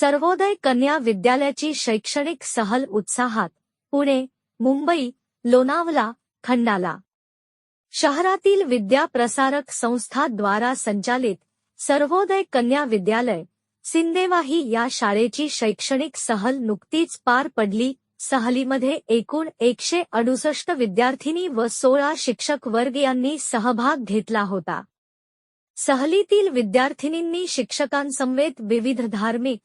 सर्वोदय कन्या विद्यालयाची शैक्षणिक सहल उत्साहात पुणे मुंबई लोणावला खंडाला. शहरातील विद्या प्रसारक संचालित सर्वोदय कन्या विद्यालय सिंदेवाही या शाळेची शैक्षणिक सहल नुकतीच पार पडली. सहलीमध्ये एकूण एकशे अडुसष्ट विद्यार्थिनी व सोळा शिक्षक वर्ग यांनी सहभाग घेतला होता. सहलीतील विद्यार्थिनींनी शिक्षकांसमवेत विविध धार्मिक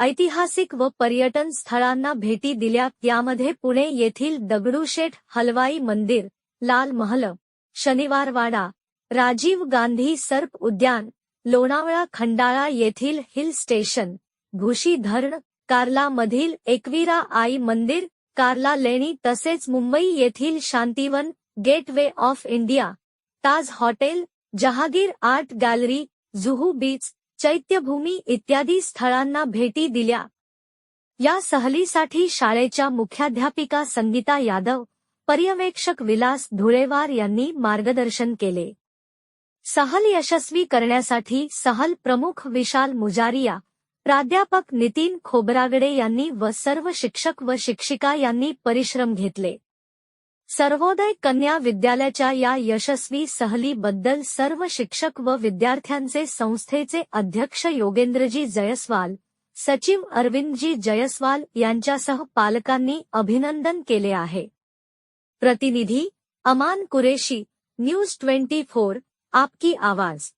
ऐतिहासिक व पर्यटन स्थळांना भेटी दिल्या. यामध्ये पुणे येथील दगडूशेठ हलवाई मंदिर लाल महल शनिवारवाडा राजीव गांधी सर्प उद्यान लोणावळा खंडाळा येथील हिल स्टेशन भुशी धरण कार्ला मधील आई मंदिर कार्ला लेणी तसेच मुंबई येथील Shantivan gateway of India Taj hotel Jehangir art gallery Juhu beach Chaityabhoomi इत्यादी स्थळांना भेटी दिल्या. या सहलीसाठी शाळेच्या मुख्याध्यापिका संगीता यादव पर्यवेक्षक विलास धुळेवार यांनी मार्गदर्शन केले. सहल यशस्वी करण्यासाठी सहल प्रमुख विशाल मुजारिया प्राध्यापक नितीन खोबरागडे यांनी व सर्व शिक्षक व शिक्षिका यांनी परिश्रम घेतले. सर्वोदय कन्या विद्यालयाच्या या यशस्वी सहलीबद्दल सर्व शिक्षक व विद्यार्थ्यांचे संस्थेचे अध्यक्ष योगेंद्रजी जयस्वाल सचिव अरविंदजी जयस्वाल यांच्यासह पालकांनी अभिनंदन केले आहे. प्रतिनिधी Aman Qureshi news twenty four आपकी आवाज.